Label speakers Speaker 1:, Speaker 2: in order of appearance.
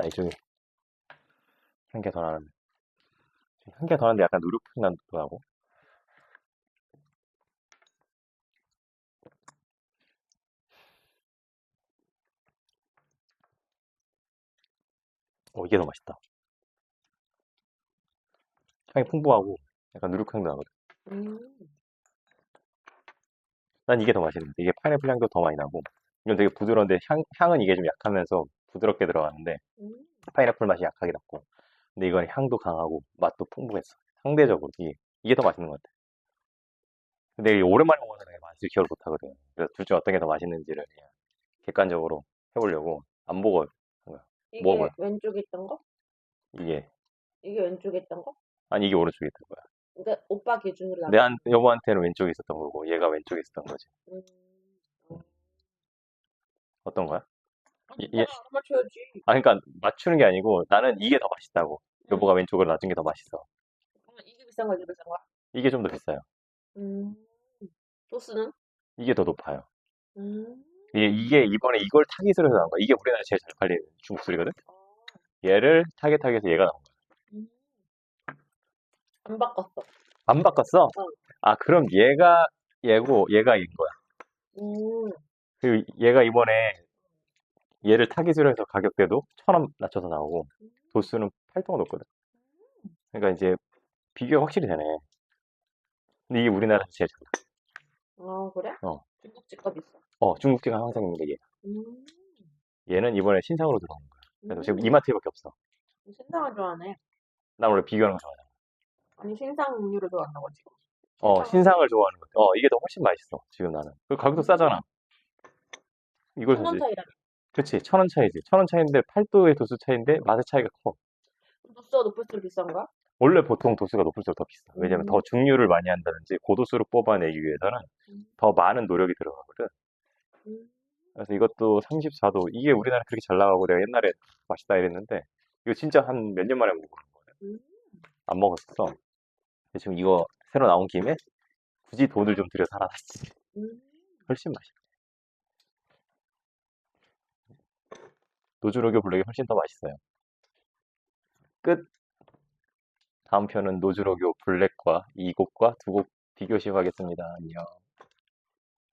Speaker 1: 자, 이쪽에 한 개 더 나는데. 한 개 더 나는데 약간 누룩풍 난도 하고. 어, 이게 더 맛있다. 향이 풍부하고 약간 누룩향도 나거든.
Speaker 2: 음.
Speaker 1: 난 이게 더 맛있는데 이게 파인애플 향도 더 많이 나고 이건 되게 부드러운데 향, 향은 이게 좀 약하면서 부드럽게 들어가는데
Speaker 2: 음.
Speaker 1: 파인애플 맛이 약하게 났고 근데 이건 향도 강하고 맛도 풍부했어 상대적으로 이게, 이게 더 맛있는 것 같아 근데 오랜만에 먹어서 내가 맛을 기억을 못하거든 그래서 둘 중 어떤 게 더 맛있는지를 객관적으로 해보려고 안 보고
Speaker 2: 이게
Speaker 1: 먹어봐요.
Speaker 2: 왼쪽에 있던 거?
Speaker 1: 이게
Speaker 2: 이게 왼쪽에 있던 거?
Speaker 1: 아니 이게 오른쪽에 있던 거야
Speaker 2: 그러니까 오빠 기준으로
Speaker 1: 내 한, 여보한테는 왼쪽에 있었던 거고 얘가 왼쪽에 있었던 거지
Speaker 2: 음.
Speaker 1: 어떤 거야? 예.
Speaker 2: 오빠가 알아 맞춰야지.
Speaker 1: 아 그러니까 맞추는 게 아니고 나는 이게 더 맛있다고
Speaker 2: 음.
Speaker 1: 여보가 왼쪽으로 놔준 게 더 맛있어
Speaker 2: 그러면 이게 비싼 거지 비싼 거야?
Speaker 1: 이게 좀 더 비싸요
Speaker 2: 음. 도수는?
Speaker 1: 이게 더 높아요
Speaker 2: 음.
Speaker 1: 이게, 이게 이번에 이걸 타깃으로 해서 나온 거야. 이게 우리나라에 제일 잘 팔리는 중국 술이거든?
Speaker 2: 어.
Speaker 1: 얘를 타겟하기 위해서 얘가 나온 거야.
Speaker 2: 음. 안 바꿨어.
Speaker 1: 안 바꿨어? 아, 그럼 얘가 얘고 얘가 얘인 거야.
Speaker 2: 음.
Speaker 1: 그리고 얘가 이번에 얘를 타깃으로 해서 가격대도 천 원 낮춰서 나오고 도수는 8도가 높거든. 그러니까 이제 비교가 확실히 되네. 근데 이게 우리나라에서 제일 잘 팔려.
Speaker 2: 아 그래?
Speaker 1: 어.
Speaker 2: 중국집 거 비싸.
Speaker 1: 어, 중국제가 항상 있는데 얘.
Speaker 2: 음.
Speaker 1: 얘는 이번에 신상으로 들어온 거야. 그래서 지금
Speaker 2: 음.
Speaker 1: 이마트에밖에 없어.
Speaker 2: 신상을 좋아하네.
Speaker 1: 난 원래 비교하는 거 좋아하잖아.
Speaker 2: 아니 신상 음료를 좋아한다고 지금.
Speaker 1: 어,
Speaker 2: 신상을-
Speaker 1: 좋아하는 거. 어, 이게 더 훨씬 맛있어. 지금 나는. 그리고 가격도 싸잖아. 이걸 사지.
Speaker 2: 차이라니.
Speaker 1: 그치, 천 원 차이지. 천 원 차이인데 8도의 도수 차이인데 맛의 차이가 커.
Speaker 2: 도수가 높을수록 비싼 거야?
Speaker 1: 원래 보통 도수가 높을수록 더 비싸. 왜냐면
Speaker 2: 음.
Speaker 1: 더 증류를 많이 한다든지 고도수를 뽑아내기 위해서는
Speaker 2: 음.
Speaker 1: 더 많은 노력이 들어가거든.
Speaker 2: 음.
Speaker 1: 그래서 이것도 34도. 이게 우리나라 그렇게 잘 나가고 내가 옛날에 맛있다 이랬는데 이거 진짜 한 몇 년 만에 먹어보는 거야.
Speaker 2: 음.
Speaker 1: 안 먹었어. 근데 지금 이거 새로 나온 김에 굳이 돈을 좀 들여 살아놨지.
Speaker 2: 음.
Speaker 1: 훨씬 맛있어. 노즈로교 블랙이 훨씬 더 맛있어요. 끝. 다음 편은 노즈로교 블랙과 이 곡과 두 곡 비교 시험하겠습니다. 안녕.